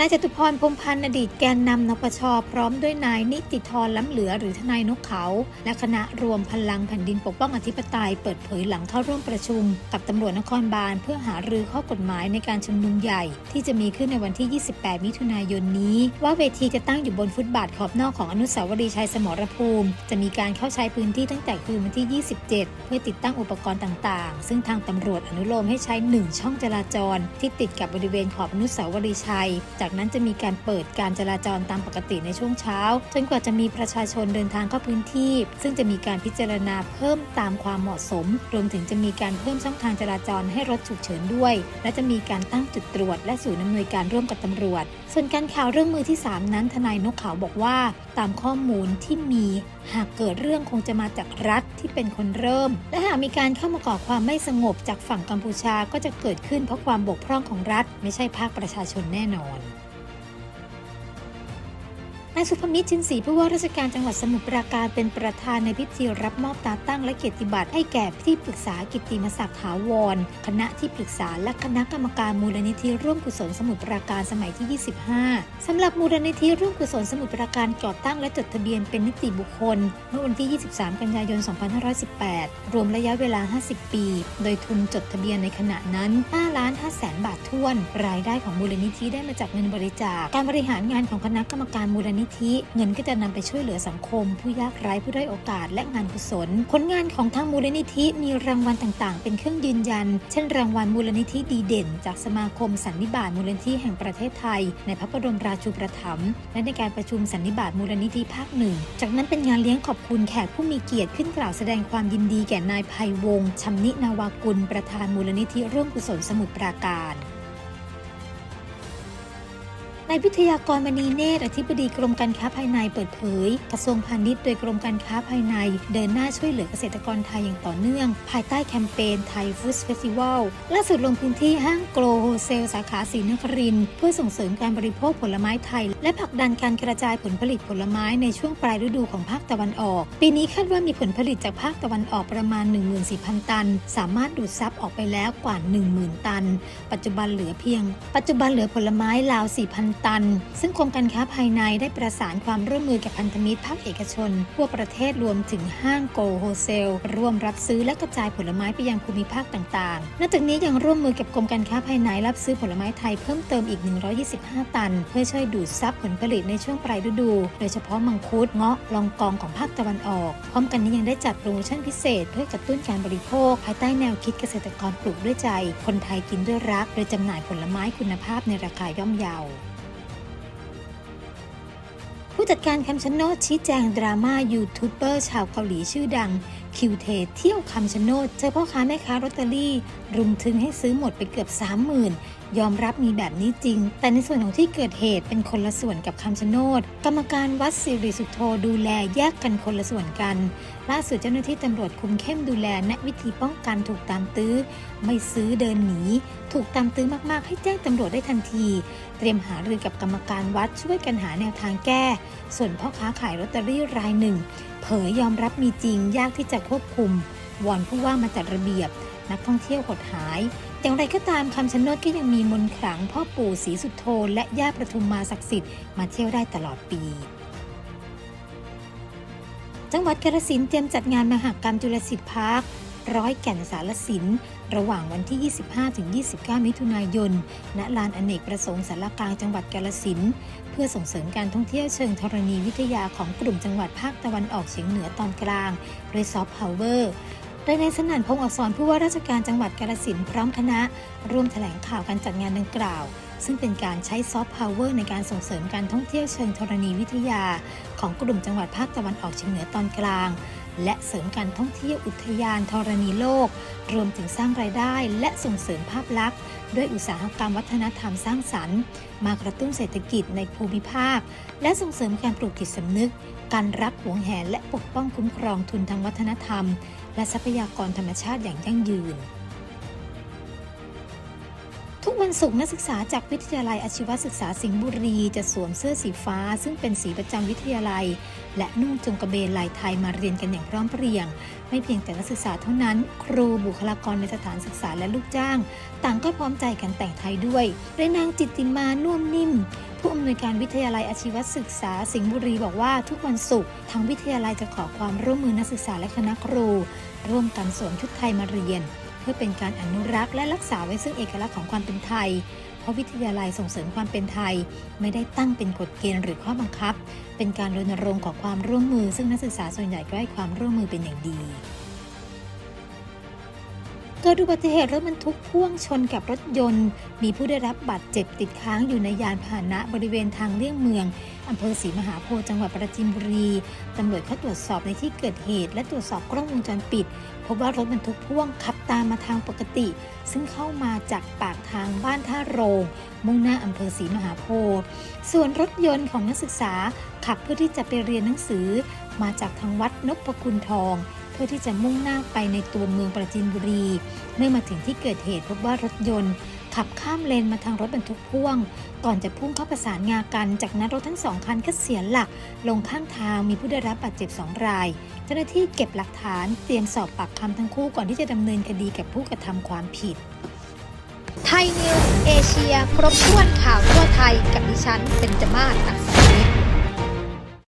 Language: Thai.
นายจตุพรพรมพันธ์อดีตแกนนำนปชพร้อมด้วยนายนิติธรล้ำเหลือหรือทนายนกเขา และคณะรวมพลังแผ่นดินปกป้องอธิปไตยเปิดเผยหลังเข้าร่วมประชุม กับตำรวจนครบาลเพื่อหารือข้อกฎหมายในการชุมนุมใหญ่ ที่จะมีขึ้นในวันที่ 28 มิถุนายนนี้ ว่าเวทีจะตั้งอยู่บนฟุตบาทขอบนอกของอนุสาวรีย์ชัยสมรภูมิ จะมีการเข้าใช้พื้นที่ตั้งแต่คืนวันที่ 27 เพื่อติดตั้งอุปกรณ์ต่างๆ ซึ่งทางตำรวจอนุโลมให้ใช้ 1 ช่องจราจร ที่ติดกับบริเวณขอบอนุสาวรีย์ชัยจากากนั้นจะมีการเปิดการจราจรตามปกติในช่วงเช้า จนกว่าจะมีประชาชนเดินทางเข้าพื้นที่ ซึ่งจะมีการพิจารณาเพิ่มตามความเหมาะสม รวมถึงจะมีการเพิ่มช่องทางจราจรให้รถฉุกเฉินด้วย และจะมีการตั้งจุดตรวจ และศูนย์อำนวยการร่วมกับตำรวจ ส่วนการข่าวเรื่องมือที่ 3 นั้นทนายนกขาวบอกว่า ตามข้อมูลที่มี หากเกิดเรื่องคงจะมาจากรัฐที่เป็นคนเริ่ม และหากมีการเข้ามาก่อความไม่สงบจากฝั่งกัมพูชาก็จะเกิดขึ้นเพราะความบกพร่องของรัฐ ไม่ใช่ภาคประชาชนแน่นอน นายสุภมิตรชินศรีผู้ว่าราชการจังหวัดสมุทรปราการเป็นประธานในพิธีรับมอบตาตั้งและเกียรติบัตรให้แก่ที่ปรึกษากิตติมศักดิ์ถาวร คณะที่ปรึกษาและคณะกรรมการมูลนิธิร่วมกุศลสมุทรปราการสมัยที่ 25สำหรับมูลนิธิร่วมกุศลสมุทรปราการก่อตั้งและจดทะเบียนเป็นนิติบุคคล เมื่อวันที่ 23 กันยายน 2518 รวมระยะเวลา 50 ปี โดยทุนจดทะเบียนในขณะนั้น5ล้าน5แสนบาทท้วน รายได้ของมูลนิธิได้มาจากเงินบริจาค การบริหารงานของคณะกรรมการมูลนิธิเงินก็จะนำไปช่วยเหลือสังคม ผู้ยากไร้ผู้ด้อยโอกาส และงานกุศลผลงานของทางมูลนิธิมีรางวัลต่างๆ เป็นเครื่องยืนยัน เช่น รางวัลมูลนิธิดีเด่น จากสมาคมสันนิบาตมูลนิธิแห่งประเทศไทย ในพระบรมราชูปถัมภ์และในการประชุมสันนิบาตมูลนิธิภาคหนึ่งจากนั้นเป็นงานเลี้ยงขอบคุณแขกผู้มีเกียรติขึ้นกล่าวแสดงความยินดีแก่นายภัยวงศ์ชำนินาวากุลประธานมูลนิธิร่วมกุศลสมุทรปราการ นายวิทยากรมณีเนตรอธิบดีกรมการค้าภายในเปิดเผย กระทรวงพาณิชย์โดยกรมการค้าภายใน เดินหน้าช่วยเหลือเกษตรกรไทยอย่างต่อเนื่อง ภายใต้แคมเปญไทยฟู้ดเฟสติวัลล่าสุดลงพื้นที่ห้างโกลโฮเซลสาขาศรีนครินเพื่อส่งเสริมการบริโภคผลไม้ไทย และผลักดันการกระจายผลผลิตผลไม้ในช่วงปลายฤดูของภาคตะวันออก ปีนี้คาดว่ามีผลผลิตจากภาคตะวันออกประมาณ 14,000 ตัน สามารถดูดซับออกไปแล้วกว่า 10,000 ตัน ปัจจุบันเหลือเพียง ปัจจุบันเหลือผลไม้ราว4,000ตัน ซึ่งกรมการค้าภายในได้ประสานความร่วมมือกับพันธมิตรภาคเอกชน ทั่วประเทศรวมถึงห้างโกโฮเซล ร่วมรับซื้อและกระจายผลไม้ไปยังภูมิภาคต่างๆ นอกจากนี้ยังร่วมมือกับกรมการค้าภายในรับซื้อผลไม้ไทยเพิ่มเติมอีก 125 ตัน เพื่อช่วยดูดซับผลผลิตในช่วงปลายฤดู โดยเฉพาะมังคุดเงาะลองกองของภาคตะวันออก พร้อมกันนี้ยังได้จัดโปรโมชั่นพิเศษ เพื่อกระตุ้นการบริโภค ภายใต้แนวคิดเกษตรกรปลูกด้วยใจ คนไทยกินด้วยรัก โดยจำหน่ายผลไม้คุณภาพในราคาย่อมเยา ผู้จัดการคำชะโนดชี้แจงดราม่ายูทูบเบอร์ชาวเกาหลีชื่อดัง คิวเทเที่ยวคำชะโนดเจอพ่อค้าแม่ค้าลอตเตอรี่ รุมถึงให้ซื้อหมดไปเกือบ 30,000 ยอมรับมีแบบนี้จริง แต่ในส่วนของที่เกิดเหตุเป็นคนละส่วนกับคำชะโนด กรรมการวัดสิริสุทโธดูแลแยกกันคนละส่วนกัน ล่าสุดเจ้าหน้าที่ตำรวจคุมเข้มดูแลและวิธีป้องกันถูกตามตื้อ ไม่ซื้อเดินหนี ถูกตามตื้อมากๆ ให้แจ้งตำรวจได้ทันที เตรียมหารือกับกรรมการวัดช่วยกันหาแนวทางแก้ ส่วนพ่อค้าขายลอตเตอรี่รายหนึ่ง เผยยอมรับมีจริงยากที่จะควบคุมวอนผู้ว่ามาจัดระเบียบ นักท่องเที่ยวหดหาย อย่างไรก็ตามคำชะโนดก็ยังมีมนขลังพ่อปู่ศรีสุโธและย่าประทุมมาศักดิ์สิทธิ์มาเที่ยวได้ตลอดปี จังหวัดกาฬสินธุ์เตรียมจัดงานมหากรรมจุลศิษย์พาร์คร้อยแก่นสารสินระหว่างวันที่ 25-29 มิถุนายน ณ ลานอเนกประสงค์สารกลางจังหวัดกาฬสินธุ์เพื่อส่งเสริมการท่องเที่ยวเชิงธรณีวิทยาของกลุ่มจังหวัดภาคตะวันออกเฉียงเหนือตอนกลางโดยซอฟต์พาวเวอร์ ดยในายสนั่นพงศ์อักษรผู้ว่าราชการจังหวัดกาฬสินธุ์พร้อมคณะ ร่วมแถลงข่าวการจัดงานดังกล่าว ซึ่งเป็นการใช้ซอฟต์พาวเวอร์ในการส่งเสริมการท่องเที่ยวเชิงธรณีวิทยา ของกลุ่มจังหวัดภาคตะวันออกเฉียงเหนือตอนกลาง และเสริมการท่องเที่ยวอุทยานธรณีโลก รวมถึงสร้างรายได้ และส่งเสริมภาพลักษณ์ด้วยอุตสาหกรรมวัฒนธรรมสร้างสรรค์ มากระตุ้นเศรษฐกิจในภูมิภาค และส่งเสริมการปลูกจิตสำนึก การรักหวงแหนและปกป้องคุ้มครองทุนทางวัฒนธรรม และทรัพยากรธรรมชาติอย่างยั่งยืน วันศุกร์นักศึกษาจากวิทยาลัยอาชีวศึกษาสิงห์บุรี จะสวมเสื้อสีฟ้า ซึ่งเป็นสีประจำวิทยาลัย และนุ่งจงกระเบนลายไทยมาเรียนกันอย่างพร้อมเพรียง ไม่เพียงแต่นักศึกษาเท่านั้น ครูบุคลากรในสถานศึกษาและลูกจ้าง ต่างก็พร้อมใจกันแต่งไทยด้วยโดยนางจิตติมานุ่มนิ่มผู้อำนวยการวิทยาลัยอาชีวศึกษาสิงห์บุรีบอกว่าทุกวันศุกร์ทางวิทยาลัยจะขอความร่วมมือนักศึกษาและคณะครู ร่วมกันสวมชุดไทยมาเรียน พื่อเป็นการอนุรักษ์และรักษาไว้ซึ่งเอกลักษณ์ของความเป็นไทย เพราะวิทยาลัยส่งเสริมความเป็นไทย ไม่ได้ตั้งเป็นกฎเกณฑ์หรือข้อบังคับ เป็นการรณรงค์ขอความร่วมมือ ซึ่งนักศึกษาส่วนใหญ่ก็ให้ความร่วมมือเป็นอย่างดี เกิดอุบัติเหตุรถบรรทุกพ่วงชนกับรถยนต์ มีผู้ได้รับบาดเจ็บติดค้างอยู่ในยานพาหนะบริเวณทางเลี่ยงเมืองอำเภอศรีมหาโพธิ์จังหวัดปราจีนบุรีตำรวจเข้าตรวจสอบในที่เกิดเหตุ และตรวจสอบกล้องวงจรปิด พบว่ารถบรรทุกพ่วงขับตามมาทางปกติ ซึ่งเข้ามาจากปากทางบ้านท่าโรง มุ่งหน้าอำเภอศรีมหาโพธิ์ส่วนรถยนต์ของนักศึกษาขับเพื่อที่จะไปเรียนหนังสือ มาจากทางวัดนพคุณทอง พื่อที่จะมุ่งหน้าไปในตัวเมืองปราจีนบุรี เมื่อมาถึงที่เกิดเหตุพบว่ารถยนต์ ขับข้ามเลนมาทางรถบรรทุกพ่วง ก่อนจะพุ่งเข้าประสานงากัน จากนั้นรถทั้งสองคันก็เสียหลัก ลงข้างทางมีผู้ได้รับบาดเจ็บสองราย เจ้าหน้าที่เก็บหลักฐานเตรียมสอบปากคำทั้งคู่ก่อนที่จะดำเนินคดีกับผู้กระทำความผิด ไทยนิวเอเชีย ครบถ้วนข่าวทั่วไทยกับดิฉันเป็นจมาศอักษรวิทย์